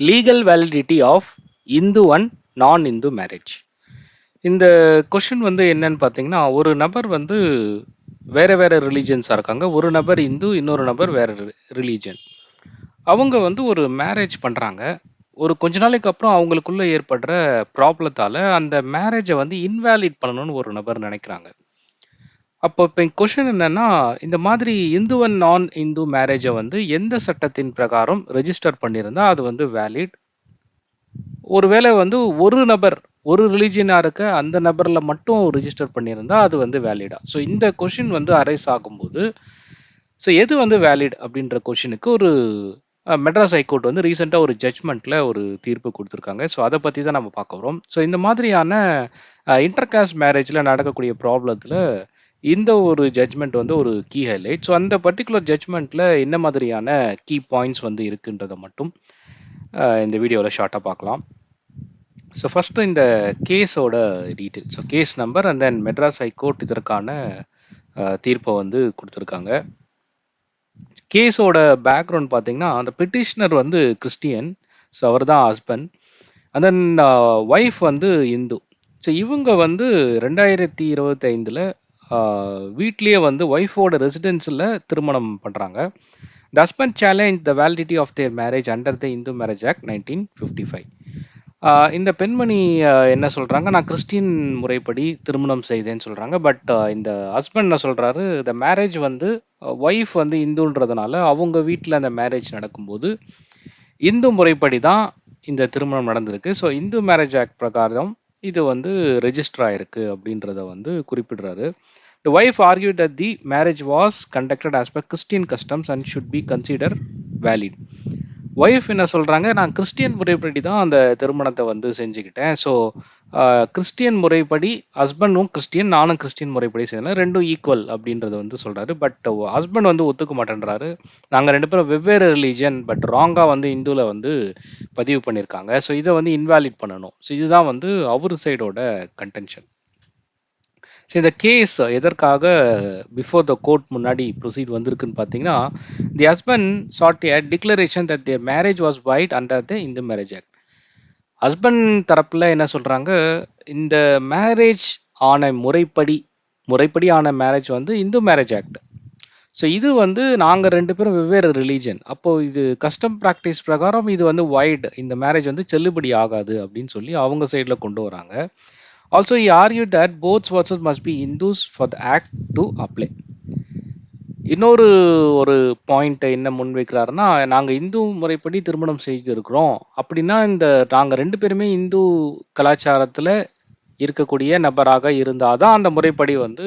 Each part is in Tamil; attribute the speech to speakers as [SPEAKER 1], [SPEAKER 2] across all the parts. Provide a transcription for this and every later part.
[SPEAKER 1] Legal validity of Hindu and non Hindu marriage இந்த கொஷின் வந்து என்னன்னு பார்த்தீங்கன்னா ஒரு நபர் வந்து வேறு வேறு ரிலீஜன்ஸாக இருக்காங்க. ஒரு நபர் இந்து இன்னொரு நபர் வேறு ரிலீஜன் அவங்க வந்து ஒரு மேரேஜ் பண்ணுறாங்க ஒரு கொஞ்ச நாளைக்கு அப்புறம் அவங்களுக்குள்ளே ஏற்படுற ப்ராப்ளத்தால் அந்த மேரேஜை வந்து இன்வேலிட் பண்ணணும்னு ஒரு நபர் நினைக்கிறாங்க. அப்போ இப்போ கொஷின் என்னன்னா இந்த மாதிரி இந்து அண்ட் நான் இந்து மேரேஜை வந்து எந்த சட்டத்தின் பிரகாரம் ரெஜிஸ்டர் பண்ணியிருந்தா அது வந்து வேலிட் ஒருவேளை வந்து ஒரு நபர் ஒரு ரிலீஜியனாக இருக்க அந்த நபரில் மட்டும் ரிஜிஸ்டர் பண்ணியிருந்தா அது வந்து வேலிடா ஸோ இந்த கொஷின் வந்து அரைஸ் ஆகும்போது ஸோ எது வந்து வேலிட் அப்படின்ற கொஷினுக்கு ஒரு அஹ், மெட்ராஸ் ஹைகோர்ட் வந்து ரீசெண்டாக ஒரு ஜட்ஜ்மெண்ட்டில் ஒரு தீர்ப்பு கொடுத்துருக்காங்க. ஸோ அதை பற்றி தான் நம்ம பார்க்க வரோம் ஸோ இந்த மாதிரியான இன்டர்காஸ்ட் மேரேஜில் நடக்கக்கூடிய ப்ராப்ளத்தில் இந்த ஒரு ஜட்ஜ்மெண்ட் வந்து ஒரு கீ ஹைலைட் ஸோ அந்த பர்டிகுலர் ஜட்ஜ்மெண்ட்டில் என்ன மாதிரியான கீ பாயிண்ட்ஸ் வந்து இருக்குன்றதை மட்டும் இந்த வீடியோவில் ஷார்ட்டாக பார்க்கலாம். ஸோ ஃபஸ்ட்டு இந்த கேஸோட detail so case number and then Madras high court இதற்கான தீர்ப்பை வந்து கொடுத்துருக்காங்க. கேஸோட பேக்ரவுண்ட் பார்த்தீங்கன்னா அந்த பெட்டிஷனர் வந்து கிறிஸ்டியன் ஸோ அவர் தான் ஹஸ்பண்ட் அண்ட் தென் ஒய்ஃப் வந்து இந்து. ஸோ இவங்க வந்து ரெண்டாயிரத்தி இருபத்தைந்தில் வீட்லேயே வந்து ஒய்ஃபோட ரெசிடென்ஸில் திருமணம் பண்ணுறாங்க the husband challenge the validity of their marriage under the Hindu marriage act nineteen fifty five இந்த பெண்மணி என்ன சொல்கிறாங்க நான் கிறிஸ்டின் முறைப்படி திருமணம் செய்தேன்னு சொல்கிறாங்க பட் இந்த ஹஸ்பண்ட் என்ன சொல்கிறாரு இந்த மேரேஜ் வந்து ஒய்ஃப் வந்து இந்துன்றதுனால அவங்க வீட்டில் அந்த மேரேஜ் நடக்கும்போது இந்து முறைப்படி தான் இந்த திருமணம் நடந்திருக்கு. ஸோ இந்து மேரேஜ் ஆக்ட் பிரகாரம் இது வந்து ரெஜிஸ்டர் ஆயிருக்கு அப்படின்றத வந்து குறிப்பிடுறாரு. The wife argue that the marriage was conducted as per Christian customs and should be consider valid wife என்ன சொல்கிறாங்க நான் கிறிஸ்டியன் முறைப்படி தான் அந்த திருமணத்தை வந்து செஞ்சுக்கிட்டேன். ஸோ கிறிஸ்டியன் முறைப்படி ஹஸ்பண்டும் கிறிஸ்டியன் நானும் கிறிஸ்டியன் முறைப்படி செய்யலாம் ரெண்டும் ஈக்குவல் அப்படின்றத வந்து சொல்கிறாரு பட் ஹஸ்பண்ட் வந்து ஒத்துக்க மாட்டேன்றாரு. நாங்கள் ரெண்டு பேரும் வெவ்வேறு ரிலீஜன் பட் ராங்காக வந்து இந்துவில் வந்து பதிவு பண்ணியிருக்காங்க. ஸோ இதை வந்து இன்வாலிட் பண்ணணும். ஸோ இதுதான் வந்து அவர் சைடோட கன்டென்ஷன் ஸோ இந்த கேஸ் எதற்காக பிஃபோர் த கோர்ட் முன்னாடி ப்ரொசீட் வந்திருக்குன்னு பார்த்தீங்கன்னா the husband sought a declaration that the marriage was void under the Hindu marriage act husband தரப்பில் என்ன சொல்கிறாங்க இந்த மேரேஜ் ஆன முறைப்படி முறைப்படி ஆன மேரேஜ் வந்து இந்து மேரேஜ் ஆக்ட் ஸோ இது வந்து நாங்கள் ரெண்டு பேரும் வெவ்வேறு ரிலீஜன் அப்போது இது கஸ்டம் ப்ராக்டிஸ் பிரகாரம் இது வந்து வைட் இந்த மேரேஜ் வந்து செல்லுபடி ஆகாது அப்படின்னு சொல்லி அவங்க சைடில் கொண்டு வராங்க. Also he argued that both spouses must be Hindus for the act to apply. இன்னொரு ஒரு பாயிண்ட் என்ன முன்வைக்கிறாருன்னா நாங்கள் இந்து முறைப்படி திருமணம் செய்திருக்கிறோம். அப்படின்னா இந்த நாங்கள் ரெண்டு பேருமே இந்து கலாச்சாரத்தில் இருக்கக்கூடிய நபராக இருந்தால் தான் அந்த முறைப்படி வந்து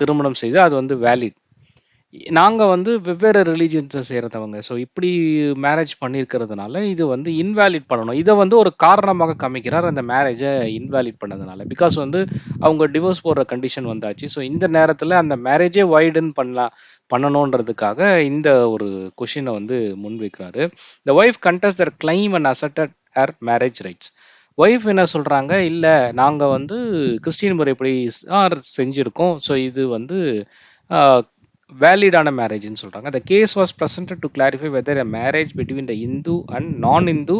[SPEAKER 1] திருமணம் செய்து அது வந்து வேலிட் நாங்கள் வந்து வெவ்வேறு ரிலீஜியன்ஸை சேர்ந்தவங்க. ஸோ இப்படி மேரேஜ் பண்ணியிருக்கிறதுனால இது வந்து இன்வேலிட் பண்ணணும். இதை வந்து ஒரு காரணமாக காமிக்கிறார் அந்த மேரேஜை இன்வேலிட் பண்ணதுனால. பிகாஸ் வந்து அவங்க டிவோர்ஸ் போடுற கண்டிஷன் வந்தாச்சு. ஸோ இந்த நேரத்தில் அந்த மேரேஜே வைடன் பண்ணலாம் பண்ணணுன்றதுக்காக இந்த ஒரு கொஷினை வந்து முன்வைக்கிறாரு. The wife contest their claim and asserted her marriage rights wife என்ன சொல்கிறாங்க இல்லை நாங்கள் வந்து கிறிஸ்டின் முறைப்படி செஞ்சுருக்கோம். ஸோ இது வந்து வேலிடான மேரேஜ்னு சொல்கிறாங்க the case was presented to clarify whether a marriage between the Hindu and non Hindu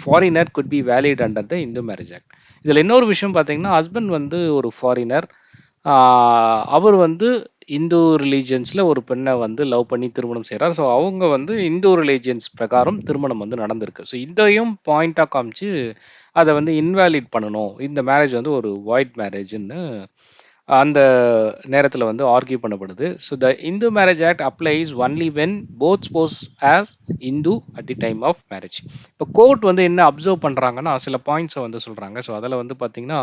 [SPEAKER 1] foreigner could be valid under the Hindu marriage act இதில் இன்னொரு விஷயம் பார்த்தீங்கன்னா ஹஸ்பண்ட் வந்து ஒரு ஃபாரினர் அவர் வந்து இந்து ரிலீஜியன்ஸில் ஒரு பெண்ணை வந்து லவ் பண்ணி திருமணம் செய்கிறார் ஸோ அவங்க வந்து இந்து ரிலீஜியன்ஸ் பிரகாரம் திருமணம் வந்து நடந்திருக்கு. ஸோ இதையும் பாயிண்ட்டாக காமிச்சு அதை வந்து இன்வேலிட் பண்ணணும். இந்த மேரேஜ் வந்து ஒரு வாய்ட் மேரேஜ்னு அந்த நேரத்தில் வந்து ஆர்கியூ பண்ணப்படுது so the Hindu marriage act applies only when both spouse are Hindu at the time of marriage இப்போ கோர்ட் வந்து என்ன அப்சர்வ் பண்ணுறாங்கன்னா சில பாயிண்ட்ஸை வந்து சொல்கிறாங்க ஸோ அதில் வந்து பார்த்தீங்கன்னா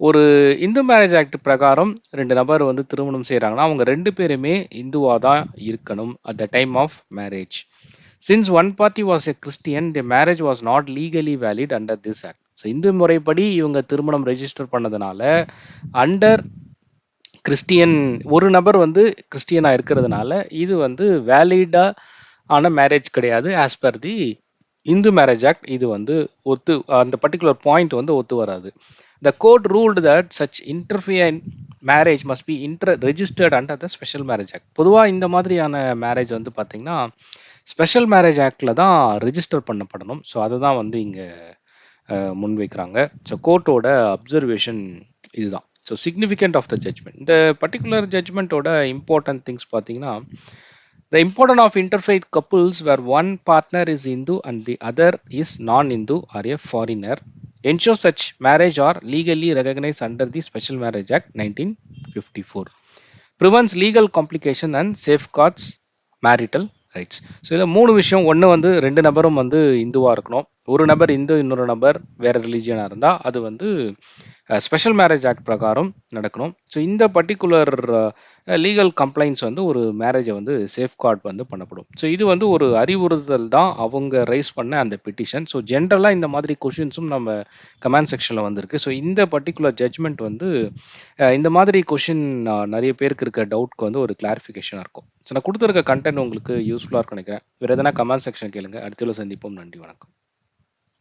[SPEAKER 1] ஒரு இந்து மேரேஜ் ஆக்ட் பிரகாரம் ரெண்டு நபர் வந்து திருமணம் செய்கிறாங்கன்னா அவங்க ரெண்டு பேருமே இந்துவாக தான் இருக்கணும் at the time of marriage. Since one party was a Christian, the marriage was not legally valid under this act. So Hindu முறைப்படி இவங்க திருமணம் ரெஜிஸ்டர் பண்ணதுனால, அண்டர் கிறிஸ்டியன் ஒரு நபர் வந்து கிறிஸ்டியனாக இருக்கிறதுனால, இது வந்து வேலிடா ஆன மேரேஜ் கிடையாது. As per the Hindu marriage act இது வந்து ஒத்து அந்த பர்ட்டிகுலர் பாயிண்ட் வந்து ஒத்து வராது. The court ruled that such interfaith marriage must be inter registered under the special marriage act பொதுவாக இந்த மாதிரியான மேரேஜ் வந்து பார்த்திங்கன்னா ஸ்பெஷல் மேரேஜ் ஆக்டில் தான் ரெஜிஸ்டர் பண்ணப்படணும். ஸோ அதுதான் வந்து இங்கே முன்வைக்கிறாங்க ஸோ கோர்ட்டோட அப்சர்வேஷன் இதுதான் so significant of the judgement இந்த பர்டிகுலர் ஜட்மெண்ட்டோட இம்பார்ட்டன்ட் திங்ஸ் பார்த்தீங்கன்னா the important of interfaith couples where one partner is Hindu and the other is non Hindu or a foreigner ensure such marriage are legally recognise under the special marriage act nineteen fifty four prevents legal complication and safeguards marital rights so இதில் மூணு விஷயம் ஒன்று வந்து ரெண்டு நபரும் வந்து இந்துவாக இருக்கணும் ஒரு நபர் இந்து இன்னொரு நபர் வேறு ரிலீஜியனாக இருந்தால் அது வந்து ஸ்பெஷல் மேரேஜ் ஆக்ட் பிரகாரம் நடக்கணும். ஸோ இந்த பர்டிகுலர் லீகல் கம்ப்ளைண்ட்ஸ் வந்து ஒரு மேரேஜை வந்து சேஃப்கார்ட் வந்து பண்ணப்படும். ஸோ இது வந்து ஒரு அறிவுறுத்தல் தான் அவங்க ரைஸ் பண்ண அந்த பெட்டிஷன் ஸோ ஜென்ரலாக இந்த மாதிரி கொஷின்ஸும் நம்ம கமெண்ட் செக்ஷனில் வந்திருக்கு. ஸோ இந்த பர்டிகுலர் ஜட்ஜ்மெண்ட் வந்து இந்த மாதிரி கொஷின் நிறைய பேருக்கு இருக்க டவுட்க்கு வந்து ஒரு கிளாரிஃபிகேஷனாக இருக்கும். ஸோ நான் கொடுத்துருக்க கண்டென்ட் உங்களுக்கு யூஸ்ஃபுல்லாக இருக்கும் நினைக்கிறேன். வேறு எதனா கமெண்ட் செக்ஷன் கேளுங்க. அடுத்த சந்திப்போம். நன்றி வணக்கம்.